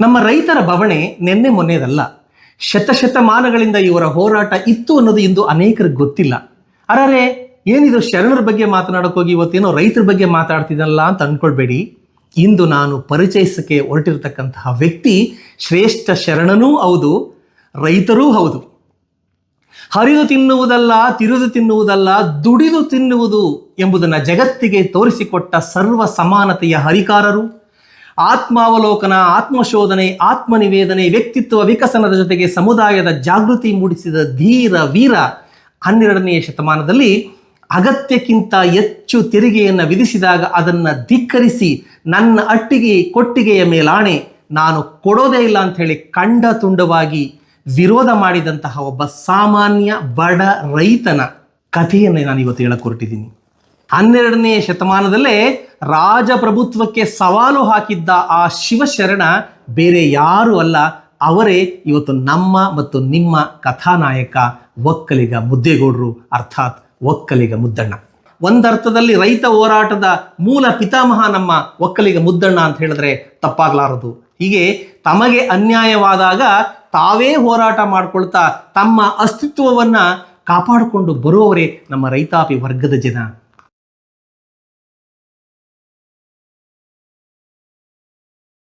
ನಮ್ಮ ರೈತರ ಬವಣೆ ನಿನ್ನೆ ಮೊನ್ನೆದಲ್ಲ. ಶತಶತಮಾನಗಳಿಂದ ಇವರ ಹೋರಾಟ ಇತ್ತು ಅನ್ನೋದು ಇಂದು ಅನೇಕರಿಗೆ ಗೊತ್ತಿಲ್ಲ. ಅರರೆ, ಏನಿದು ಶರಣರ ಬಗ್ಗೆ ಮಾತನಾಡೋಕ್ಕೋಗಿ ಇವತ್ತೇನೋ ರೈತರ ಬಗ್ಗೆ ಮಾತಾಡ್ತಿದ್ದಲ್ಲ ಅಂತ ಅಂದ್ಕೊಳ್ಬೇಡಿ ಇಂದು ನಾನು ಪರಿಚಯಿಸಕ್ಕೆ ಹೊರಟಿರತಕ್ಕಂತಹ ವ್ಯಕ್ತಿ ಶ್ರೇಷ್ಠ ಶರಣನೂ ಹೌದು, ರೈತರೂ ಹೌದು. ಹರಿದು ತಿನ್ನುವುದಲ್ಲ, ತಿರುದು ತಿನ್ನುವುದಲ್ಲ, ದುಡಿದು ತಿನ್ನುವುದು ಎಂಬುದನ್ನು ಜಗತ್ತಿಗೆ ತೋರಿಸಿಕೊಟ್ಟ ಸರ್ವ ಸಮಾನತೆಯ ಹರಿಕಾರರು. ಆತ್ಮಾವಲೋಕನ, ಆತ್ಮಶೋಧನೆ, ಆತ್ಮನಿವೇದನೆ, ವ್ಯಕ್ತಿತ್ವ ವಿಕಸನದ ಜೊತೆಗೆ ಸಮುದಾಯದ ಜಾಗೃತಿ ಮೂಡಿಸಿದ ಧೀರ ವೀರ ಹನ್ನೆರಡನೆಯ ಶತಮಾನದಲ್ಲಿ ಅಗತ್ಯಕ್ಕಿಂತ ಹೆಚ್ಚು ತೆರಿಗೆಯನ್ನು ವಿಧಿಸಿದಾಗ ಅದನ್ನು ಧಿಕ್ಕರಿಸಿ ನನ್ನ ಅಟ್ಟಿಗೆ, ಕೊಟ್ಟಿಗೆಯ ಮೇಲಾಣೆ, ನಾನು ಕೊಡೋದೇ ಇಲ್ಲ ಅಂತ ಹೇಳಿ ಕಂಡ ತುಂಡವಾಗಿ ವಿರೋಧ ಮಾಡಿದಂತಹ ಒಬ್ಬ ಸಾಮಾನ್ಯ ಬಡ ರೈತನ ಕಥೆಯನ್ನು ನಾನು ಇವತ್ತು ಹೇಳಕ್ಕೆ ಹೊರಟಿದ್ದೀನಿ. ಹನ್ನೆರಡನೇ ಶತಮಾನದಲ್ಲೇ ರಾಜಪ್ರಭುತ್ವಕ್ಕೆ ಸವಾಲು ಹಾಕಿದ್ದ ಆ ಶಿವಶರಣ ಬೇರೆ ಯಾರೂ ಅಲ್ಲ, ಅವರೇ ಇವತ್ತು ನಮ್ಮ ಮತ್ತು ನಿಮ್ಮ ಕಥಾನಾಯಕ ಒಕ್ಕಲಿಗ ಮುದ್ದೇಗೌಡರು, ಅರ್ಥಾತ್ ಒಕ್ಕಲಿಗ ಮುದ್ದಣ್ಣ. ಒಂದರ್ಥದಲ್ಲಿ ರೈತ ಹೋರಾಟದ ಮೂಲ ಪಿತಾಮಹ ನಮ್ಮ ಒಕ್ಕಲಿಗ ಮುದ್ದಣ್ಣ ಅಂತ ಹೇಳಿದ್ರೆ ತಪ್ಪಾಗಲಾರದು. ಹೀಗೆ ತಮಗೆ ಅನ್ಯಾಯವಾದಾಗ ತಾವೇ ಹೋರಾಟ ಮಾಡ್ಕೊಳ್ತಾ ತಮ್ಮ ಅಸ್ತಿತ್ವವನ್ನ ಕಾಪಾಡಿಕೊಂಡು ಬರುವವರೇ ನಮ್ಮ ರೈತಾಪಿ ವರ್ಗದ ಜನ.